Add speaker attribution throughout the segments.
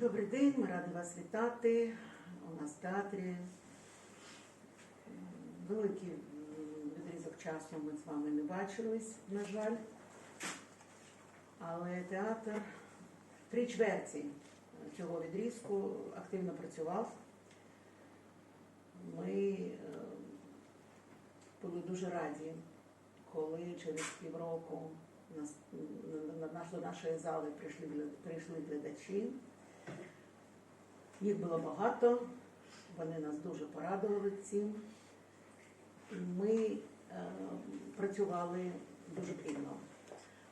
Speaker 1: Добрий день, ми раді вас вітати. У нас в театрі великий відрізок часу ми з вами не бачились, на жаль. Але театр три чверті цього відрізку активно працював. Ми е, були дуже раді, коли через півроку до нашої зали прийшли, прийшли глядачі. Їх було багато, вони нас дуже порадували цим. Ми е, працювали дуже плідно.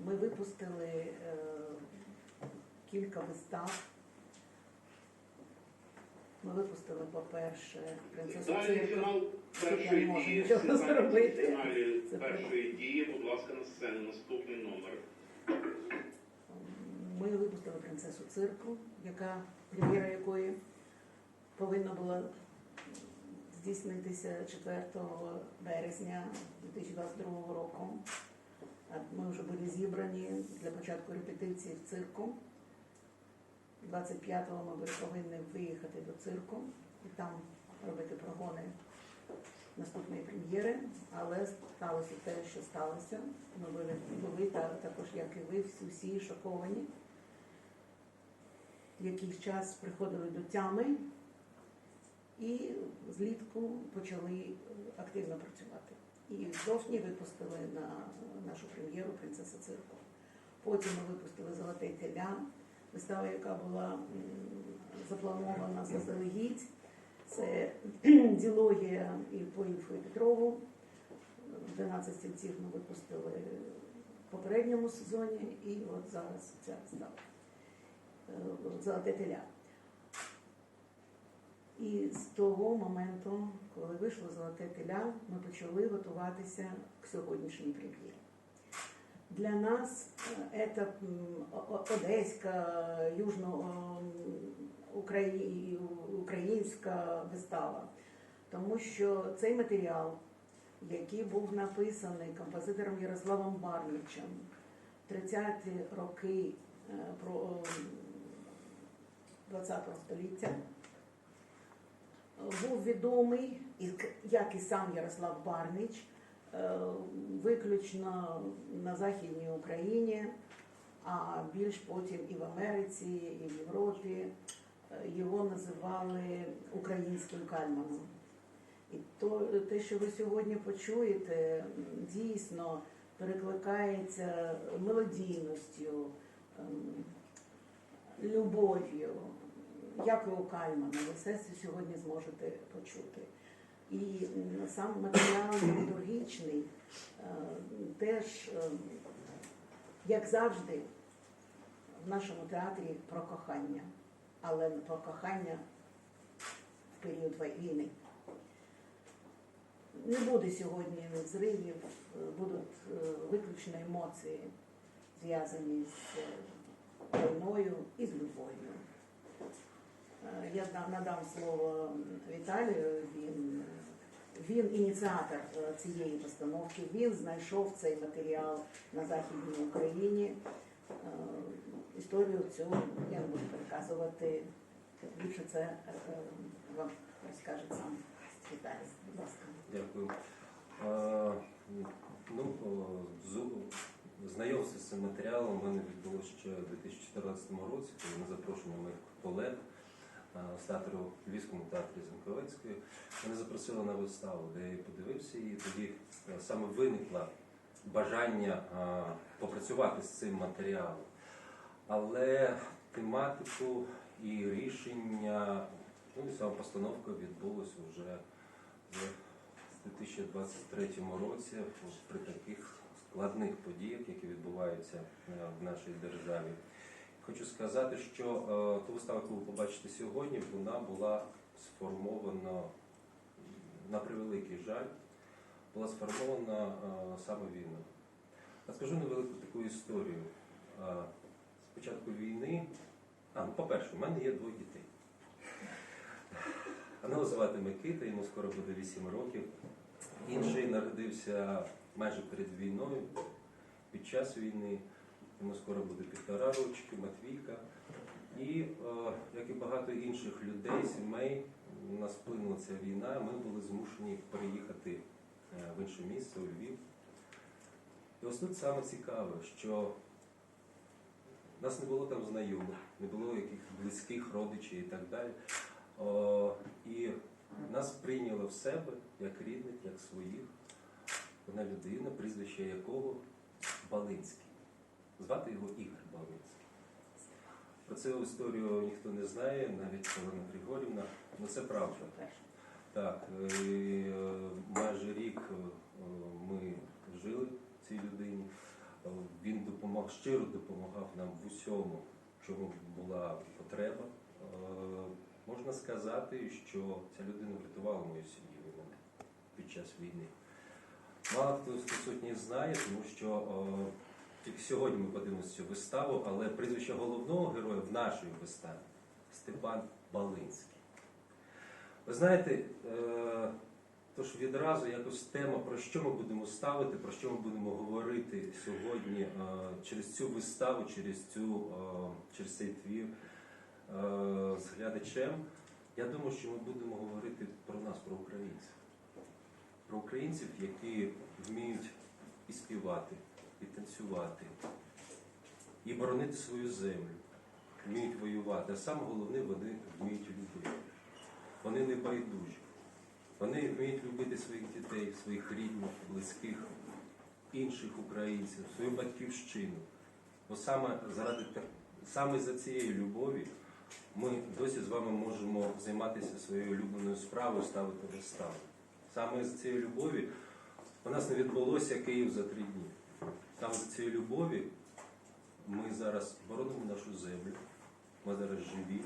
Speaker 1: Ми випустили е, кілька вистав. Ми випустили, по-перше, принцесу
Speaker 2: Далі
Speaker 1: цирку.
Speaker 2: фінал першої дії.
Speaker 1: Це
Speaker 2: першої дії, будь ласка, на сцену. Наступний номер.
Speaker 1: Ми випустили принцесу цирку, яка прем'єра якої повинна була здійснитися 4 березня 2022 року. Ми вже були зібрані для початку репетиції в цирку. 25-го ми були повинні виїхати до цирку і там робити прогони наступної прем'єри, але сталося те, що сталося. Ми були, були та, також, як і ви, всі, шоковані. Якийсь час приходили до тями і злітку почали е, активно працювати. І в жовтні випустили на нашу прем'єру Принцеса цирку. Потім ми випустили Золоте теля, вистава, яка була запланована заздалегідь. Це діалогія і по Ільфу і Петрову. 12 стільців ми випустили в попередньому сезоні, і от зараз ця вистава Золоте теля. І з того моменту, коли вийшло Золоте теля, ми почали готуватися к сьогоднішній прем'єрі. Для нас е, це одеська, южноукраїнська вистава, тому що цей матеріал, який був написаний композитором Ярославом Барничем 30-ті роки е, про ХХ століття, був відомий, як і сам Ярослав Барнич, е, виключно на Західній Україні, а більш потім і в Америці, і в Європі. Е, Його називали українським кальманом. І то, те, що ви сьогодні почуєте, дійсно перекликається мелодійністю, ем, любов'ю, як і у Кальмана, ви все сьогодні зможете почути. І сам матеріал літургічний е, теж, е, як завжди, в нашому театрі про кохання, але про кохання в період війни. Не буде сьогодні зривів, е, будуть виключно емоції, зв'язані з війною і з любов'ю. Е, Я надам слово Віталію. Він, він ініціатор е, цієї постановки. Він знайшов цей матеріал на Західній Україні. Е, Історію цю я не буду переказувати. Більше це е, вам розкаже сам Віталій. Будь ласка.
Speaker 3: Дякую. Е, Ну, знайомство з цим матеріалом у мене відбулося ще у 2014 році, коли на запрошення моїх колег е, з театру Львівському театрі Зенковецької. Мене запросили на виставу, де я подивився, і тоді е, саме виникло бажання е, попрацювати з цим матеріалом. Але тематику і рішення, ну і сама постановка відбулася вже в 2023 році при таких складних подіях, які відбуваються е, в нашій державі. Хочу сказати, що е, ту виставу, яку ви побачите сьогодні, вона була сформована на превеликий жаль, була сформована е, саме війною. Розкажу невелику таку історію. Е, З початку війни, а ну, по-перше, у мене є двоє дітей. Одного звати Микита, йому скоро буде 8 років. Інший народився майже перед війною, під час війни. Йому скоро буде півтора рочки, Матвійка. І, е, як як і багато інших людей, сімей, у нас вплинула ця війна, ми були змушені переїхати е, в інше місце, у Львів. І ось тут саме цікаве, що нас не було там знайомих, не було якихось близьких родичів і так далі. О, і нас прийняли в себе як рідних, як своїх. Одна людина, прізвище якого Балинський. Звати його Ігор Балинський. Про цю історію ніхто не знає, навіть Олена Григорівна. Ну це правда. Так, і, е, майже рік е, ми жили цій людині. Е, Він допомагав, щиро допомагав нам в усьому, чому була потреба. Можна сказати, що ця людина врятувала мою сім'ю мене під час війни. Мало хто присутніх знає, тому що сьогодні ми подивимося цю виставу, але прізвище головного героя в нашій виставі Степан Балинський. Ви знаєте, е, тож відразу якось тема, про що ми будемо ставити, про що ми будемо говорити сьогодні е, через цю виставу, через, цю, е, через цей твір з глядачем. Я думаю, що ми будемо говорити про нас, про українців. Про українців, які вміють і співати, і танцювати, і боронити свою землю, вміють воювати. А саме головне, вони вміють любити. Вони не байдужі. Вони вміють любити своїх дітей, своїх рідних, близьких, інших українців, свою батьківщину. Бо саме заради саме за цієї любові ми досі з вами можемо займатися своєю улюбленою справою, ставити вистави. Саме з цієї любові у нас не відбулося Київ за три дні. Саме з цієї любові ми зараз боронимо нашу землю, ми зараз живі,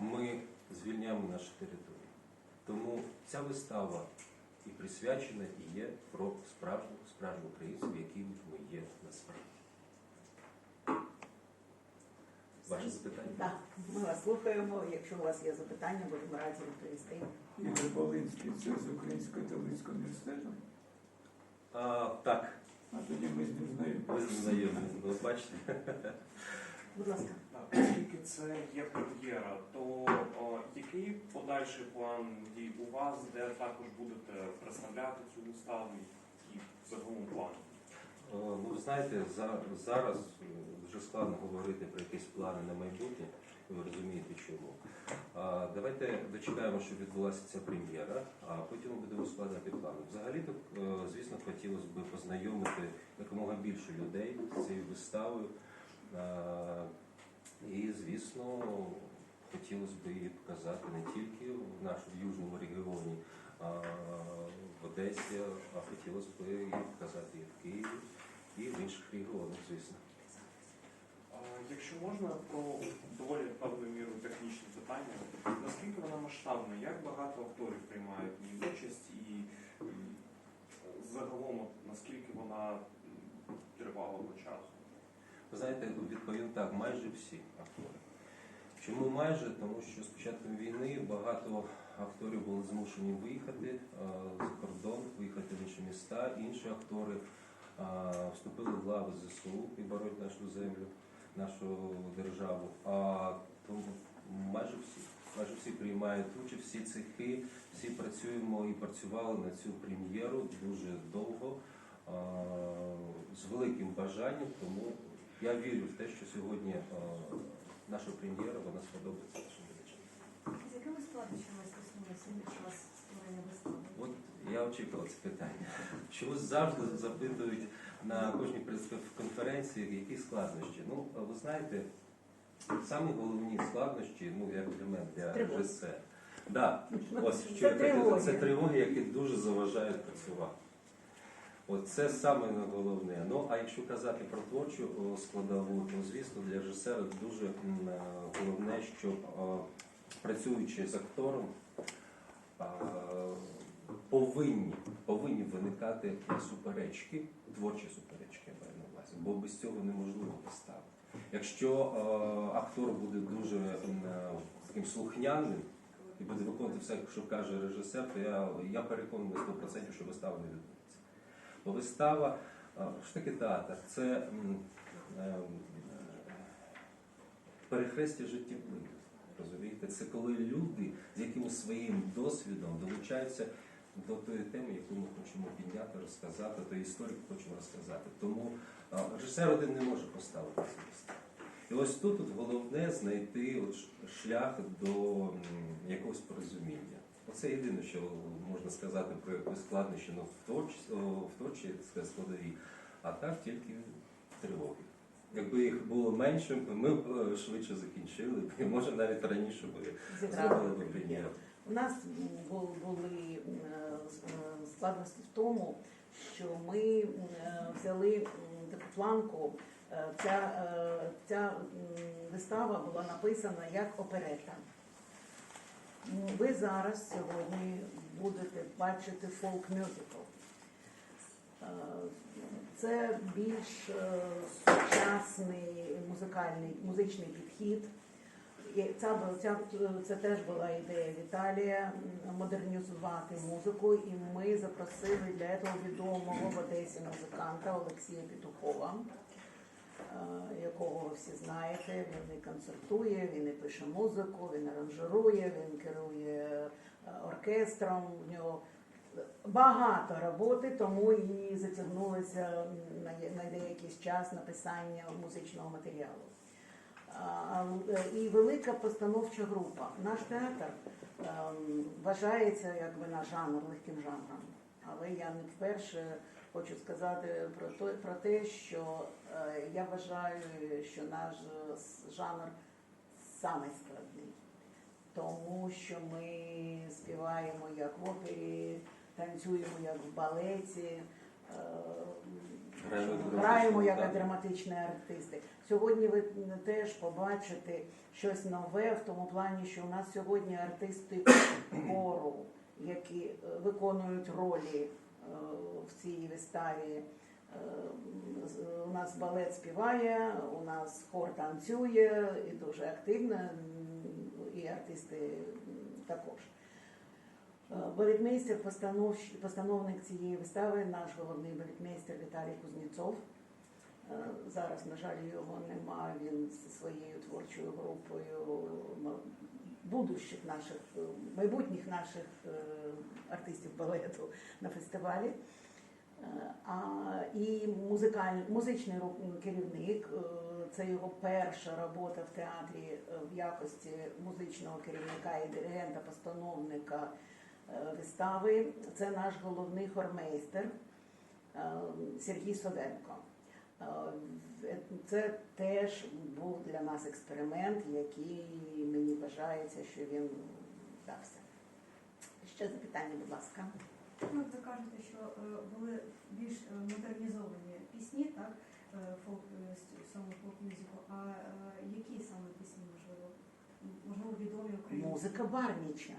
Speaker 3: ми звільняємо наші території. Тому ця вистава і присвячена і є про справжніх справжніх українців, які ми є насправді. Ваше запитання?
Speaker 1: Так, ми вас слухаємо. Якщо у вас є запитання, будемо раді відповісти.
Speaker 4: Ігор Волинський, це з Українського католицького університету.
Speaker 3: А, так,
Speaker 4: А тоді ми з ним.
Speaker 3: Ви бачите?
Speaker 1: Будь ласка.
Speaker 5: Так, Оскільки це є прем'єра, то о, який подальший план дій у вас, де також будете представляти цю виставу і загалом план?
Speaker 3: Е, Ну, ви знаєте, за- зараз е, вже складно говорити про якісь плани на майбутнє, ви розумієте чому. Давайте дочекаємо, щоб відбулася ця прем'єра, а потім будемо складати плани. Взагалі-то, е, звісно, хотілося б познайомити якомога більше людей з цією виставою. І, звісно, хотілося б її показати не тільки в нашому южному регіоні, а в Одесі, а хотілося б її показати і в Києві, і в інших регіонах, звісно.
Speaker 5: А, Якщо можна про доволі певною мірою технічні питання, наскільки вона масштабна, як багато акторів приймають в ній участь і загалом наскільки вона м, тривалого часу?
Speaker 3: Ви знаєте, відповім так, майже всі актори. Чому майже? Тому що з початком війни багато акторів були змушені виїхати е, за кордон, виїхати в інші міста. Інші актори е, вступили в лави ЗСУ і бороть нашу землю, нашу державу. А тому майже всі, майже всі приймають участь, всі цехи, всі працюємо і працювали на цю прем'єру дуже довго, з великим бажанням, тому я вірю в те, що сьогодні наша прем'єра вона сподобається нашим глядачам.
Speaker 6: З якими складнощами під час створення вистави?
Speaker 3: От я очікував це питання. Чогось завжди запитують на кожній прес-конференції, які складнощі. Ну, ви знаєте, самі головні складнощі, ну як для мене, для режисера. Да, ось
Speaker 1: Це
Speaker 3: що я
Speaker 1: тривоги.
Speaker 3: це тривоги, які дуже заважають працювати. От це саме головне. Ну а якщо казати про творчу складову, то звісно для режисера дуже е, головне, щоб працюючи з актором, повинні, повинні виникати суперечки, творчі суперечки, я маю на увазі, бо без цього неможливо поставити. Якщо е, актор буде дуже е, таким слухняним і буде виконувати все, що каже режисер, то я, я переконаний 100%, що вистава не відбудеться. Бо вистава, е, що таке театр? Це м, е, перехрестя життєвих. Розумієте, це коли люди з якимось своїм досвідом долучаються до тої теми, яку ми хочемо підняти, розказати, тої історії хочемо розказати. Тому режисер один не може поставити цю. І ось тут от головне знайти от шлях до якогось порозуміння. Оце єдине, що можна сказати про якусь складнощі ну, в сказати, складовій, а так тільки тривоги. Якби їх було менше, ми б е, швидше закінчили, і може навіть раніше
Speaker 1: Зіграли
Speaker 3: зробили б
Speaker 1: прем'єру. У нас були е, е, складності в тому, що ми е, взяли таку планку. Ця, ця вистава була написана як оперета. Ви зараз сьогодні будете бачити фолк-мюзикл. Е, Це більш сучасний музикальний музичний підхід. Ця, ця, це теж була ідея Віталія модернізувати музику, і ми запросили для цього відомого в Одесі музиканта Олексія Петухова, е, якого ви всі знаєте. Він і концертує, він і пише музику, він аранжирує, він керує е, оркестром. В нього багато роботи, тому і затягнулося на деякий час написання музичного матеріалу. І велика постановча група. Наш театр ем, вважається якби на жанр легким жанром. Але я не вперше хочу сказати про те, про те що е, я вважаю, що наш жанр самий складний. Тому що ми співаємо як в опері, танцюємо як в балеті, е,
Speaker 3: Граємо як драматичні
Speaker 1: артисти. Сьогодні ви теж побачите щось нове в тому плані, що у нас сьогодні артисти хору, які е, виконують ролі е, в цій виставі. Е, У нас балет співає, у нас хор танцює і дуже активно, і артисти також. Е, Балетмейстер, постановник цієї вистави, наш головний балетмейстер Віталій Кузнєцов. Е, Зараз, на жаль, його нема. Він зі своєю творчою групою будущих наших, е, майбутніх наших артистів балету на фестивалі. А і музикальний музичний керівник це його перша робота в театрі в якості музичного керівника і диригента, постановника вистави. Це наш головний хормейстер е, Сергій Совенко. Е, Це теж був для нас експеримент, який мені вважається, що він вдався. Ще запитання, будь ласка.
Speaker 6: Ну, ви кажете, що е, були більш е, модернізовані пісні, так? е, Фолк е, цього фолк-мюзику. А е, які саме пісні, можливо? Можливо, відомі українські?
Speaker 1: Музика. Барніча.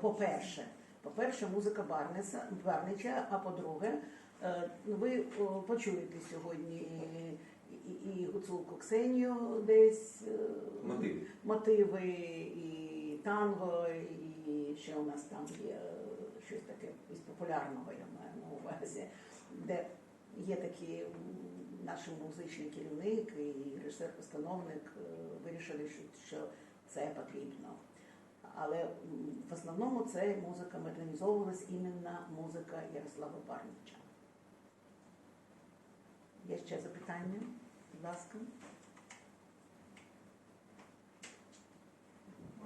Speaker 1: По-перше, по-перше, музика Барнеса, Барнича, а по-друге, е, ви почуєте сьогодні і, і, гуцулку Ксенію десь е,
Speaker 3: Мотиви.
Speaker 1: мотиви, і танго, і ще у нас там є е, щось таке із популярного, я маю на увазі, де є такі м, наш музичний керівник і режисер-постановник вирішили, що це потрібно. Але в основному це музика модернізовувалась іменно музика Ярослава Барнича. Є ще запитання? Будь ласка.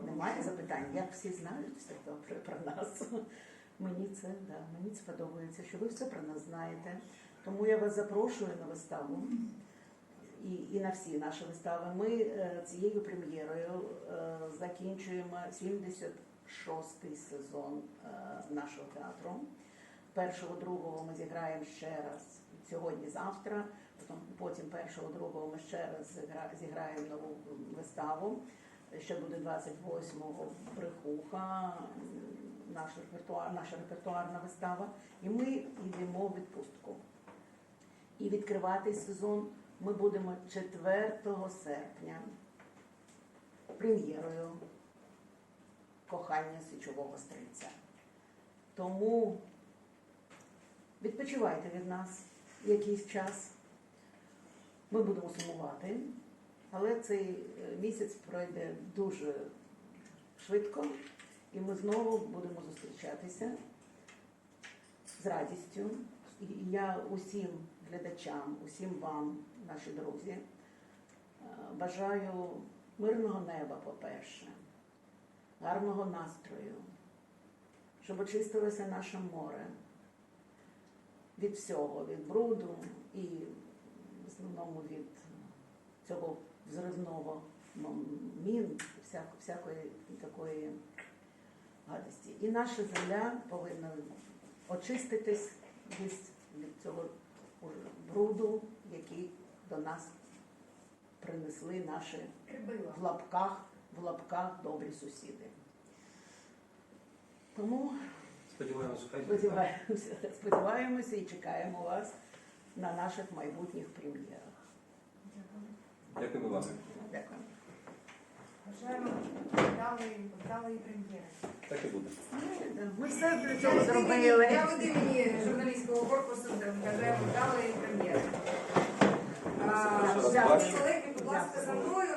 Speaker 1: Немає запитань, як всі знають все добре про нас. Мені це, да, мені це подобається, що ви все про нас знаєте. Тому я вас запрошую на виставу і, і на всі наші вистави. Ми е, цією прем'єрою е, закінчуємо 76-й сезон е, нашого театру. Першого, другого ми зіграємо ще раз сьогодні, завтра. Потім, першого, другого ми ще раз зіграємо нову виставу. Ще буде 28-го брехуха, наш репертуар, наша репертуарна вистава. І ми йдемо в відпустку. І відкривати сезон ми будемо 4 серпня прем'єрою кохання січового стрільця. Тому відпочивайте від нас якийсь час. Ми будемо сумувати, але цей е, місяць пройде дуже швидко, і ми знову будемо зустрічатися з радістю. І я усім глядачам, усім вам, наші друзі, е, бажаю мирного неба, по-перше, гарного настрою, щоб очистилося наше море від всього, від бруду і в основному від цього взривного мін, всякої такої гадості. І наша земля повинна очиститись від, від цього бруду, який до нас принесли наші в лапках, в лапках добрі сусіди. Тому
Speaker 3: Сподіваємося,
Speaker 1: сподіваємося, сподіваємося і чекаємо вас на наших майбутніх прем'єрах.
Speaker 6: Дякую.
Speaker 3: Дякуємо вам.
Speaker 1: Дякую.
Speaker 7: Бажаємо вдалої, прем'єри.
Speaker 3: Так і буде.
Speaker 1: Ми все для цього зробили.
Speaker 7: Я від імені журналістського корпусу бажаємо вдалої прем'єри.
Speaker 1: Дякую.
Speaker 7: Колеги, будь ласка, за мною.